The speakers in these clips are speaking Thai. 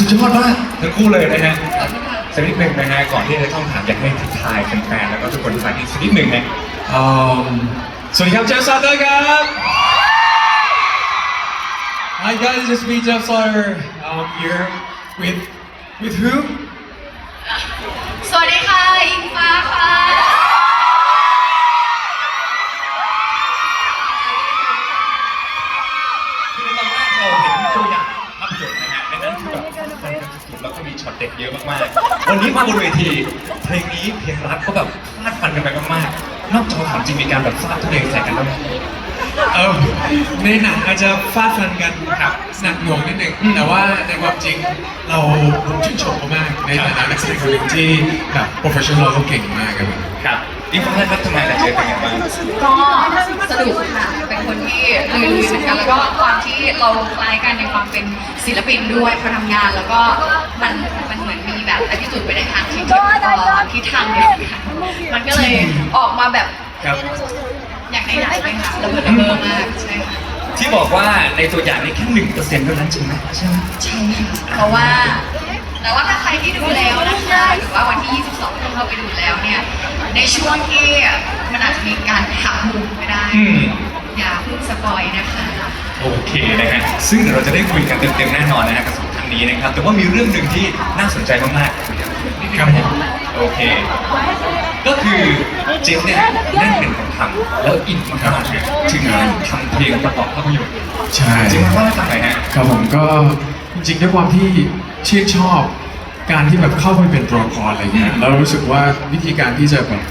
สุดยอดมากทั้งคู่เลยนะฮะสักนิดหนึ่งนะฮะก่อนที่จะต้องถามอยากให้ทักทายแฟนๆแล้วก็ทุกคนที่ฟังที่สักนิดหนึ่งนะอืมสวัสดีครับเจฟซาเตอร์ครับ Hi guys, it's me Jeff Sauter. I'm here with with who? สวัสดีค่ะ อิงฟ้าค่ะ คือในตอนแรกเราเห็นตัวอย่างภาพยนตร์นะฮะในนั้น คือแบบฟันกันสุดๆแล้วก็มีช็อตเด็ดเยอะมากๆ วันนี้มาบนเวที เพลงนี้เพลงรักก็แบบฟาดฟันกันไปมากๆ นอกจอถามจริงมีการแบบฟาดทุเรศใส่กันบ้างไหมเออในหนังอาจจะฟาดฟันกันครับหนักหน่วงนิดหนึ่งแต่ว่าในความจริงเราผมชื่นชมเขามากในฐานะนักแสดงคนหนึ่งที่แบบโปรเฟชชั่นอลเขาเก่งมากครับผมครับอิงฟ้าครับทำไมแต่เจอเป็นยังไงบ้างก็สนุกค่ะ เป็นคนที่ลุยๆเหมือนกันแล้วก็ความที่เราคล้ายกันในความเป็นศิลปินด้วยพอทำงานแล้วก็มันมันเหมือนมีแบบอ t ิจุดไปในทางที่เอ่อทิศทางเดียวกันมันก็เลยออกมาแบบครับ อย่างในหนังเลยค่ะระเบิดระเบ้อมากใช่ค่ะ ที่บอกว่าในตัวอย่างนี้แค่หนึ่งเปอร์เซ็นต์เท่านั้นจริงไหมใช่ไหม ใช่ค่ะเพราะว่า แต่ว่าถ้าใครที่ดูแล้วนะคะหรือว่าวันที่ 22ที่เข้าไปดูแล้วเนี่ย ในช่วงที่มันอาจจะมีการหักมุมก็ได้ อืม อย่าเพิ่งสปอยนะคะโอเคนะฮะซึ่งเดี๋ยวเราจะได้คุยกันเต็มๆแน่นอนนะฮะกับสองท่านนี้นะครับ แต่ว่ามีเรื่องหนึ่งที่น่าสนใจมากๆครับผมโอเค ก็คือเจฟเนี่ยเล่นเป็นคนทำแล้วอินมากๆเลยถึงขั้นทำเพลงประกอบภาพยนตร์ใช่จริงๆเล่าให้ฟังหน่อยฮะครับผมก็จริงๆด้วยความที่ชื่นชอบการที่แบบเข้าไปเป็นตัวละครอะไรเงี้ยแล้วรู้สึกว่าวิธีการที่จะแบบ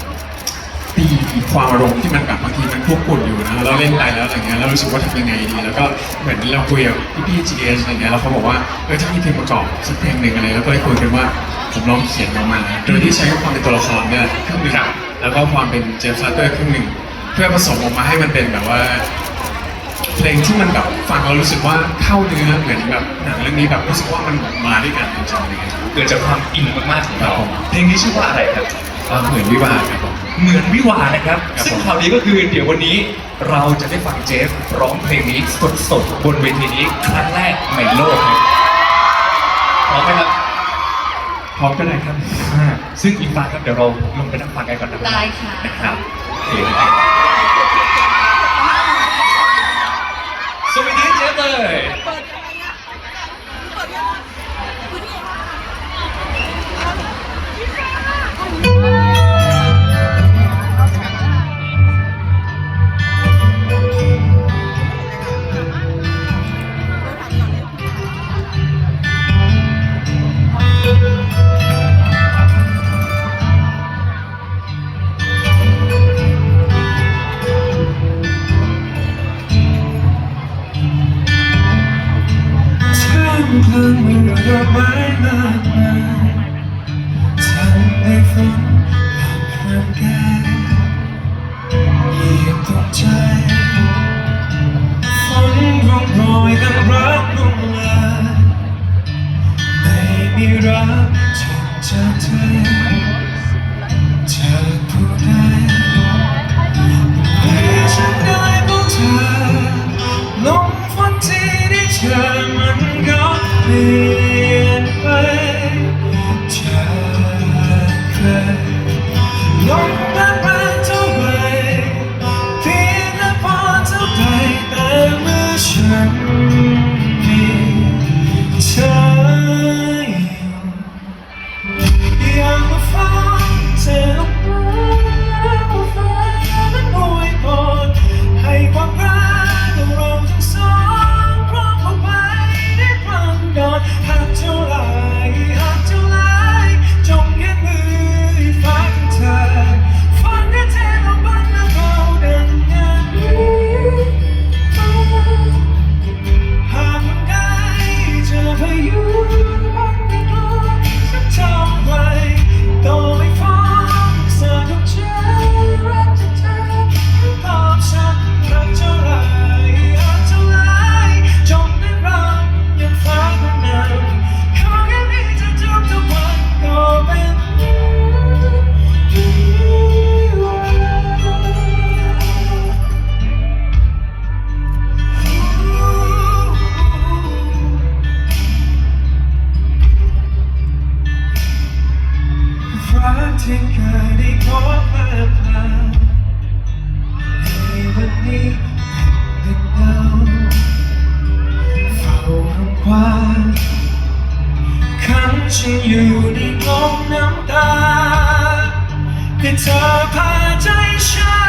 ตีความอารมณ์ที่มันแบบบางทีมันควบคุมอยู่นะเราเล่นไปแล้วอะไรเงี้ยแล้วรู้สึกว่าทำยังไงดี แล้วก็เหมือนเราคุยกับพี่พี่ GS อะไรเงี้ยแล้วเขาบอกว่าเออถ้ามีเพลงประกอบสักเพลงหนึ่งอะไรแล้วก็เลยคุยกันว่าผมลองเขียนออกมา โดยที่ใช้ความเป็นตัวละครเนี่ยครึ่งหนึ่งครับแล้วก็ความเป็นเจฟซัตเตอร์ครึ่งหนึ่งเพื่อผสมออกมาให้มันเป็นแบบว่าเพลงที่มันแบบฟังแล้วรู้สึกว่าเข้าเนื้อเหมือนแบบหนังเรื่องนี้แบบรู้สึกว่ามันมาด้วยกันจริงๆอะไรเงี้ยเกิดจากความอินมากๆของเราครับผมเพลงนี้ชื่อว่าอะไรครับก็เหมือนวิวาห์ครับผม เหมือนวิวาห์นะครับครับ ซึ่งผมข่าวดีก็คือเดี๋ยววันนี้เราจะได้ฟังเจฟร้องเพลงนี้สดๆบนเวทีนี้ครั้งแรกในโลกครับพร้อมไหมครับพร้อมกันเลยครับอ่าซึ่งอีกฟ้าครับเดี๋ยวเราลงไปนั่งฟังกันก่อนนะได้ค่ะ นะครับโอเคนะครับ สวัสดีเจฟเลย อ ที่เคยได้ขอเพื่อพาในวันนี้เป็นเงาเฝ้ารำคาญครั้งฉันอยู่ในกองน้ำตาที่เธอพาใจฉัน